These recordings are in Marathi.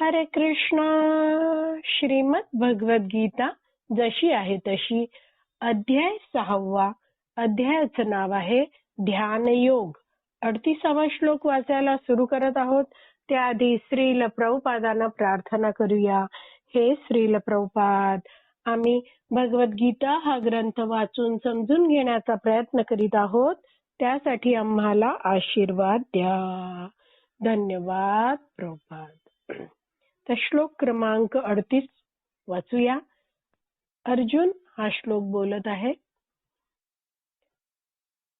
हरे कृष्ण श्रीमद भगवद गीता जशी आहे तशी. अध्याय सहावा अध्यायाचं नाव आहे ध्यान योग अडतीसावा श्लोक वाचायला सुरू करत आहोत. त्याआधी श्रील प्रभुपादांना प्रार्थना करूया. हे श्रील प्रभुपाद आम्ही भगवद्गीता हा ग्रंथ वाचून समजून घेण्याचा प्रयत्न करीत आहोत. त्यासाठी आम्हाला आशीर्वाद द्या. धन्यवाद प्रभुपाद. तर श्लोक क्रमांक अडतीस वाचूया. अर्जुन हा श्लोक बोलत आहे.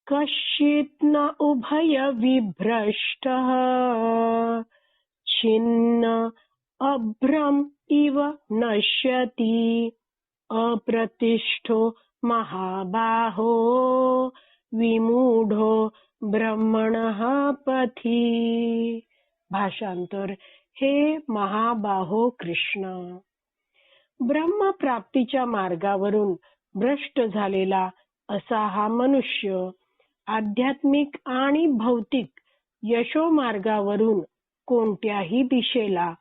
कश्चित न उभय विभ्रष्ट छिन्न अभ्रम इव नश्यति अप्रतिष्ठो महाबाहो विमूढो ब्रह्मण पथी। भाषांतर हे महाबाहो कृष्ण. ब्रह्म प्राप्तीच्या मार्गावरून भ्रष्ट झालेला असा हा मनुष्य आध्यात्मिक आणि भौतिक यशो मार्गावरून कोणत्याही दिशेला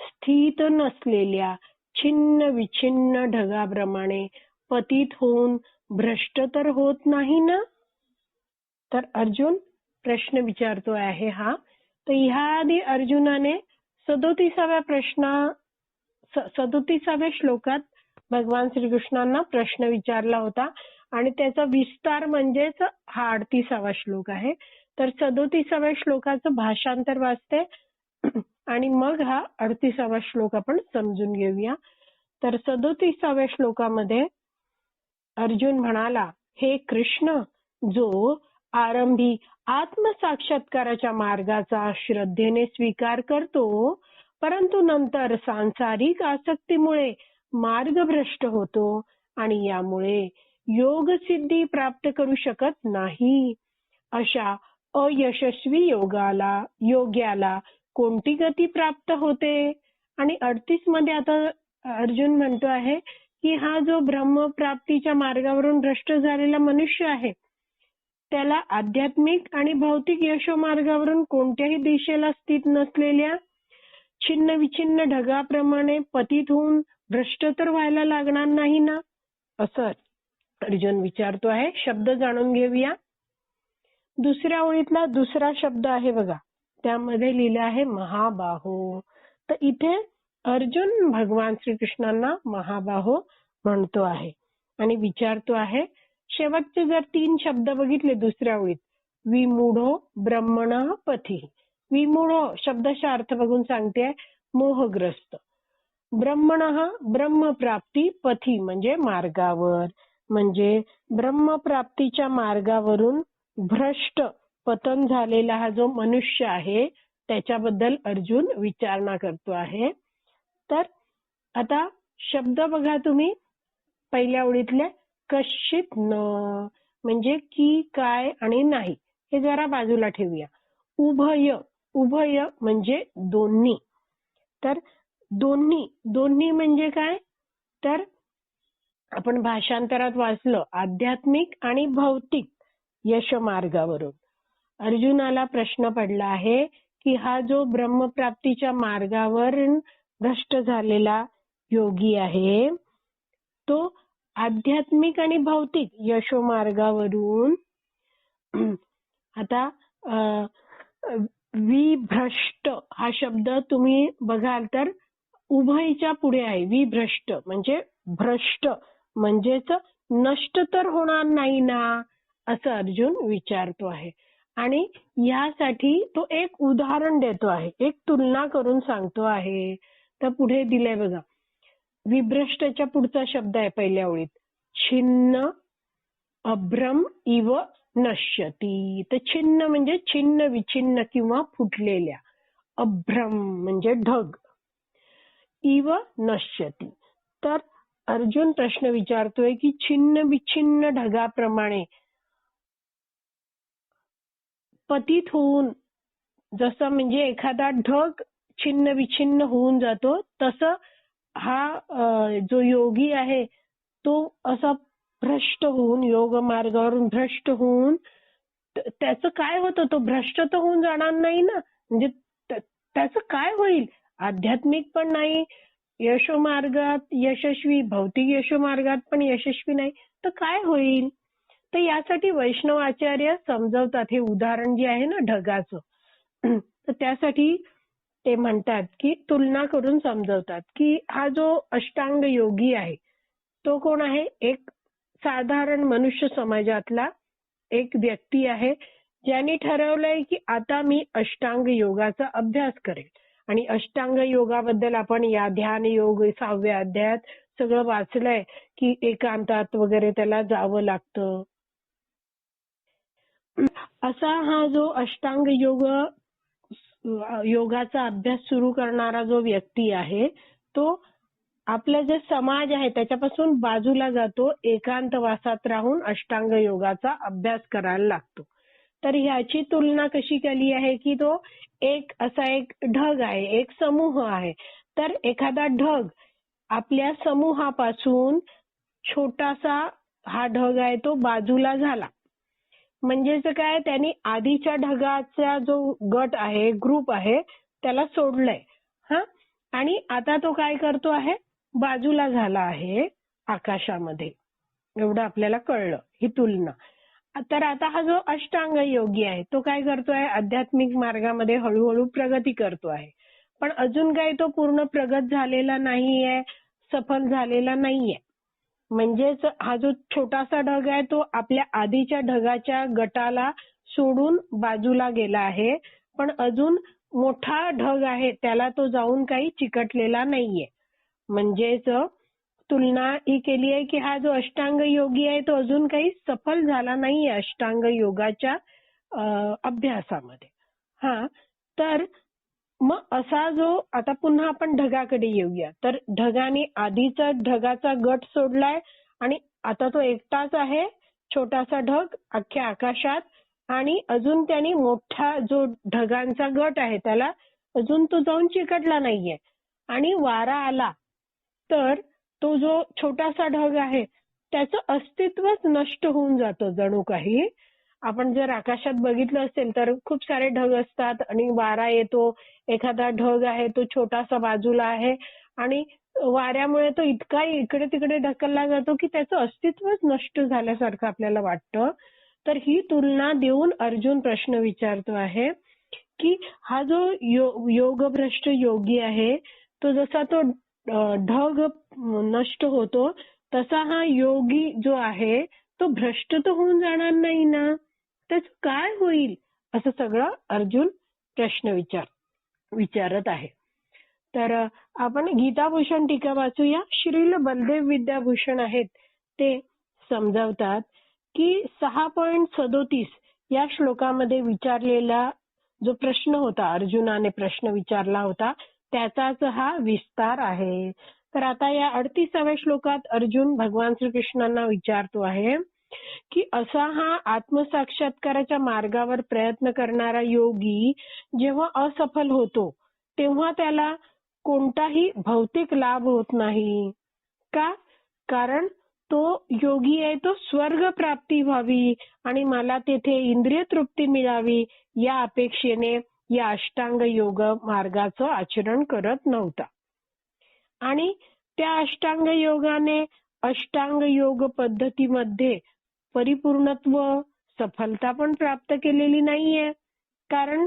स्थित नसलेल्या छिन्न विछिन्न ढगाप्रमाणे पतित होऊन भ्रष्ट तर होत नाही ना? तर अर्जुन प्रश्न विचारतो आहे हा. तर ह्या आधी अर्जुनाने सदोतीसाव्या प्रश्न सदोतीसाव्या श्लोकात भगवान श्रीकृष्णांना प्रश्न विचारला होता आणि त्याचा विस्तार म्हणजेच हा अडतीसावा श्लोक आहे. तर सदोतीसाव्या श्लोकाचं भाषांतर वाचते आणि मग हा अडतीसावा श्लोक आपण समजून घेऊया. तर सदोतीसाव्या श्लोकामध्ये अर्जुन म्हणाला हे कृष्ण जो आरंभी आत्मसाक्षात्काराच्या मार्गाचा श्रद्धेने स्वीकार करतो परंतु नंतर सांसारिक आसक्तीमुळे मार्ग भ्रष्ट होतो आणि यामुळे योग सिद्धी प्राप्त करू शकत नाही. अशा अयशस्वी योगाला योग्याला कोणती गती प्राप्त होते? आणि अडतीसमध्ये आता अर्जुन म्हणतो आहे की हा जो ब्रह्मप्राप्तीच्या मार्गावरून भ्रष्ट झालेला मनुष्य आहे त्याला आध्यात्मिक आणि भौतिक यशो मार्गावरून कोणत्याही दिशेला स्थित नसलेल्या छिन्न विछिन्न ढगाप्रमाणे पतित होऊन भ्रष्ट तर व्हायला लागणार नाही ना? असं अर्जुन विचारतो आहे. शब्द जाणून घेऊया. दुसऱ्या ओळीतला दुसरा शब्द आहे बघा. त्यामध्ये लिहिलं आहे महाबाहो. तर इथे अर्जुन भगवान श्रीकृष्णांना महाबाहो म्हणतो आहे आणि विचारतो आहे शेवटचे जर तीन शब्द बघितले दुसऱ्या ओळीत विमूढो ब्रह्मण पथी. विमूढो शब्दाचा अर्थ बघून सांगते मोहग्रस्त. ब्रह्मण ब्रह्मप्राप्ती पथी म्हणजे मार्गावर. म्हणजे ब्रह्मप्राप्तीच्या मार्गावरून भ्रष्ट पतन झालेला हा जो मनुष्य आहे त्याच्याबद्दल अर्जुन विचारणा करतो आहे. तर आता शब्द बघा तुम्ही पहिल्या ओळीतले कश्चित न म्हणजे की काय आणि नाही हे जरा बाजूला ठेवूया. उभय उभय म्हणजे दोन्ही. तर दोन्ही दोन्ही म्हणजे काय? तर आपण भाषांतरात वाचलं आध्यात्मिक आणि भौतिक यश मार्गावरून. अर्जुनाला प्रश्न पडला आहे की हा जो ब्रह्मप्राप्तीच्या मार्गावर भ्रष्ट झालेला योगी आहे तो आध्यात्मिक आणि भौतिक यशो मार्गावरून आता विभ्रष्ट हा शब्द तुम्ही बघाल तर उभयच्या पुढे आहे. विभ्रष्ट म्हणजे भ्रष्ट म्हणजेच नष्ट तर होणार नाही ना असं अर्जुन विचारतो आहे. आणि यासाठी तो एक उदाहरण देतो आहे. एक तुलना करून सांगतो आहे. तर पुढे दिलंय बघा. विभ्रष्टच्या पुढचा शब्द आहे पहिल्या ओळीत. छिन्न अभ्रम इव नश्यती. तर छिन्न म्हणजे छिन्न विछिन्न किंवा फुटलेल्या. अभ्रम म्हणजे ढग. इव नश्यती. तर अर्जुन प्रश्न विचारतोय की छिन्न विछिन्न ढगाप्रमाणे पतित होऊन जसं म्हणजे एखादा ढग छिन्न विछिन्न होऊन जातो तसं हा जो योगी आहे तो असा भ्रष्ट होऊन योग मार्गावरून भ्रष्ट होऊन त्याचं काय होतं? तो भ्रष्ट तर होऊन जाणार नाही ना? म्हणजे त्याचं काय होईल? आध्यात्मिक पण नाही यशोमार्गात यशस्वी भौतिक यशोमार्गात पण यशस्वी नाही तर काय होईल? तर यासाठी वैष्णव आचार्य समजवतात. हे उदाहरण जे आहे ना ढगाचं. तर त्यासाठी ते म्हणतात की तुलना करून समजवतात की हा जो अष्टांग योगी आहे तो कोण आहे? एक साधारण मनुष्य समाजातला एक व्यक्ती आहे ज्यांनी ठरवलंय की आता मी अष्टांग योगाचा अभ्यास करेल. आणि अष्टांग योगाबद्दल आपण या ध्यान योग सहाव्या अध्यायात सगळं वाचलंय की एकांतात वगैरे त्याला जावं लागतं. असा हा जो अष्टांग योग योगाचा अभ्यास सुरू करणारा जो व्यक्ती आहे तो आपला जे समाज आहे त्याच्यापासून बाजूला जातो एकांतवासात राहून अष्टांग योगाचा अभ्यास करायला लागतो. तर ह्याची तुलना कशी केली आहे की तो एक असा एक ढग आहे एक समूह आहे. तर एखादा ढग आपल्या समूहापासून छोटासा हा ढग आहे तो बाजूला झाला. म्हणजे काय त्यांनी आधीच्या ढगाचा जो गट आहे ग्रुप आहे त्याला सोडलंय. हा? आणि आता तो काय करतो आहे? बाजूला झाला आहे आकाशामध्ये. एवढं आपल्याला कळलं ही तुलना. तर आता हा जो अष्टांग योगी आहे तो काय करतोय आध्यात्मिक मार्गामध्ये हळूहळू प्रगती करतो आहे. पण अजून काही तो पूर्ण प्रगत झालेला नाहीये सफल झालेला नाहीये. म्हणजेच हा जो छोटासा ढग आहे तो आपल्या आधीच्या ढगाच्या गटाला सोडून बाजूला गेला आहे. पण अजून मोठा ढग आहे त्याला तो जाऊन काही चिकटलेला नाहीये. म्हणजेच तुलना ही केली आहे की हा जो अष्टांग योगी आहे तो अजून काही सफल झाला नाहीये अष्टांग योगाच्या अभ्यासामध्ये. हा तर मग असा जो आता पुन्हा आपण ढगाकडे येऊया. तर ढगाने आधीचा ढगाचा गट सोडलाय आणि आता तो एकटाच आहे छोटासा ढग अख्ख्या आकाशात आणि अजून त्यांनी मोठा जो ढगांचा गट आहे त्याला अजून तो जाऊन चिकटला नाहीये. आणि वारा आला तर तो जो छोटासा ढग आहे त्याचं अस्तित्वच नष्ट होऊन जातं जणू काही. आपण जर आकाशात बघितलं असेल तर खूप सारे ढग असतात आणि वारा येतो. एखादा ढग आहे तो छोटासा बाजूला आहे आणि वाऱ्यामुळे तो इतका इकडे तिकडे ढकलला जातो की त्याचं अस्तित्वच नष्ट झाल्यासारखं आपल्याला वाटतं. तर ही तुलना देऊन अर्जुन प्रश्न विचारतो आहे की हा जो यो, योगभ्रष्ट योगी आहे तो जसा तो ढग नष्ट होतो तसा हा योगी जो आहे तो भ्रष्ट तर होऊन जाणार नाही ना? त्याच काय होईल? असं सगळं अर्जुन प्रश्न विचार विचारत आहे. तर आपण गीताभूषण टीका वाचूया. श्रील बलदेव विद्याभूषण आहेत. ते समजावतात की सहा पॉइंट सदोतीस या श्लोकामध्ये विचारलेला जो प्रश्न होता अर्जुनाने प्रश्न विचारला होता त्याचाच हा विस्तार आहे. तर आता या अडतीसाव्या श्लोकात अर्जुन भगवान श्रीकृष्णांना विचारतो आहे. की असा हा आत्मसाक्षात्काराच्या मार्गावर प्रयत्न करणारा योगी जेव्हा असफल होतो तेव्हा त्याला कोणताही भौतिक लाभ होत नाही. का? कारण तो योगी आहे तो स्वर्ग प्राप्ती व्हावी आणि मला तेथे इंद्रिय तृप्ती मिळावी या अपेक्षेने या अष्टांग योग मार्गाचं आचरण करत नव्हता. आणि त्या अष्टांग योगाने अष्टांग योग पद्धतीमध्ये परिपूर्णत्व सफलता पण प्राप्त केलेली नाहीये. कारण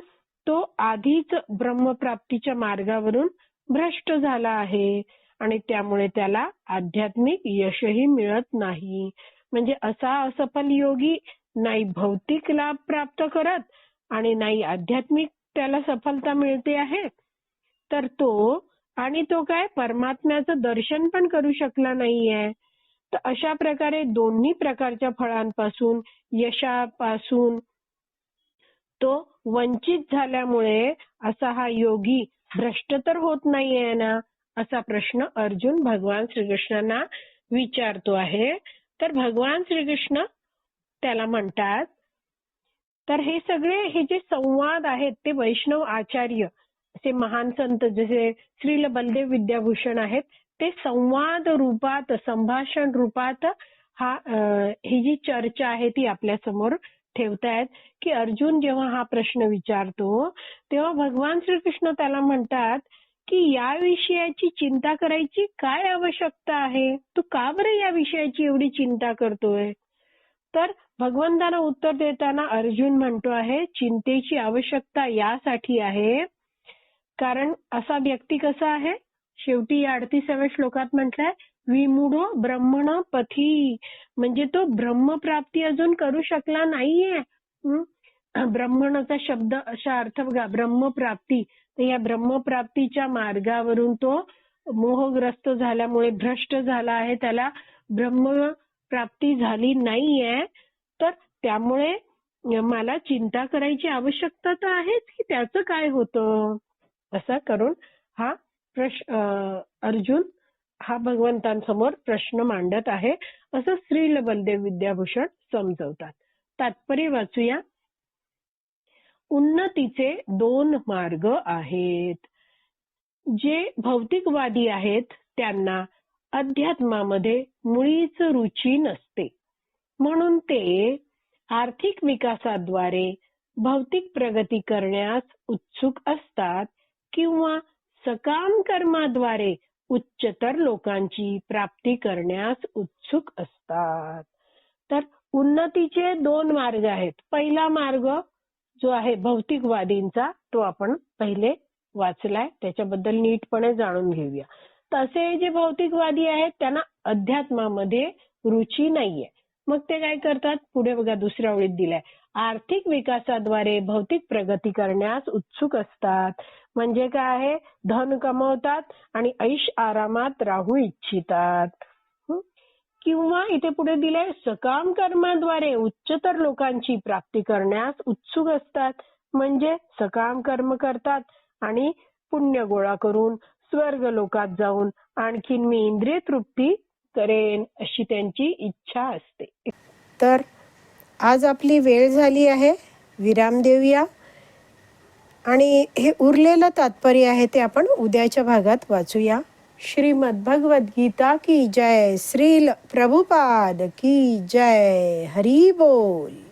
तो आधीच ब्रह्मप्राप्तीच्या मार्गावरून भ्रष्ट झाला आहे आणि त्यामुळे त्याला आध्यात्मिक यशही मिळत नाही. म्हणजे असा असफल योगी नाही भौतिक लाभ प्राप्त करत आणि नाही आध्यात्मिक त्याला सफलता मिळते आहे तर तो आणि तो काय परमात्म्याचं दर्शन पण करू शकला नाहीये. तर अशा प्रकारे दोन्ही प्रकारच्या फळांपासून यशापासून तो वंचित झाल्यामुळे असा हा योगी भ्रष्ट तर होत नाहीये ना असा प्रश्न अर्जुन भगवान श्रीकृष्णांना विचारतो आहे. तर भगवान श्रीकृष्ण त्याला म्हणतात तर हे सगळे हे जे संवाद आहेत ते वैष्णव आचार्य असे महान संत जसे श्रील बलदेव विद्याभूषण आहेत ते संवाद रूपात संभाषण रूपात हा ही जी चर्चा आहे ती आपल्यासमोर ठेवतायत की अर्जुन जेव्हा हा प्रश्न विचारतो तेव्हा भगवान श्रीकृष्ण त्याला म्हणतात की या विषयाची चिंता करायची काय आवश्यकता आहे? तू का बरं या विषयाची एवढी चिंता करतोय? तर भगवंतांना उत्तर देताना अर्जुन म्हणतो आहे चिंतेची आवश्यकता यासाठी आहे. कारण असा व्यक्ती कसा आहे? शेवटी या अडतीसाव्या श्लोकात म्हटलंय विमुडो ब्रह्मण पथी. म्हणजे तो ब्रह्मप्राप्ती अजून करू शकला नाहीये. ब्रह्मणाचा शब्द अशा अर्थ बघा ब्रह्मप्राप्ती. तर या ब्रह्मप्राप्तीच्या मार्गावरून तो मोहग्रस्त झाल्यामुळे भ्रष्ट झाला आहे त्याला ब्रह्मप्राप्ती झाली नाहीये. तर त्यामुळे मला चिंता करायची आवश्यकता तर आहेच की त्याचं काय होतं? असं करून हा प्रश्न अर्जुन हा भगवंतांसमोर प्रश्न मांडत आहे. असं श्रील बलदेव विद्याभूषण समजवतात. तात्पर्य वाचूया. उन्नतीचे दोन मार्ग आहेत. जे भौतिकवादी आहेत त्यांना अध्यात्मामध्ये मुळीच रुची नसते. म्हणून ते आर्थिक विकासाद्वारे भौतिक प्रगती करण्यास उत्सुक असतात किंवा सकाम कर्माद्वारे उच्चतर लोकांची प्राप्ती करण्यास उत्सुक असतात. तर उन्नतीचे दोन मार्ग आहेत. पहिला मार्ग जो आहे भौतिकवादींचा तो आपण पहिले वाचलाय. त्याच्याबद्दल नीटपणे जाणून घेऊया. तसे जे भौतिकवादी आहेत त्यांना अध्यात्मामध्ये रुची नाहीये. मग ते काय करतात? पुढे बघा दुसऱ्या ओळीत दिलाय. आर्थिक विकासाद्वारे भौतिक प्रगती करण्यास उत्सुक असतात. म्हणजे काय आहे? धन कमवतात आणि ऐश आरामात राहू इच्छितात. किंवा इथे पुढे दिले सकाम कर्माद्वारे उच्चतर लोकांची प्राप्ती करण्यास उत्सुक असतात. म्हणजे सकाम कर्म करतात आणि पुण्य गोळा करून स्वर्ग लोकात जाऊन आणखीन मी इंद्रिय तृप्ती करेन अशी त्यांची इच्छा असते. तर आज आपली वेळ झाली आहे. विराम देऊया. आणि हे उरलेलं तात्पर्य आहे ते आपण उद्याच्या भागात वाचूया. श्रीमद भगवद गीता की जय. श्रील प्रभुपाद की जय. हरी बोल.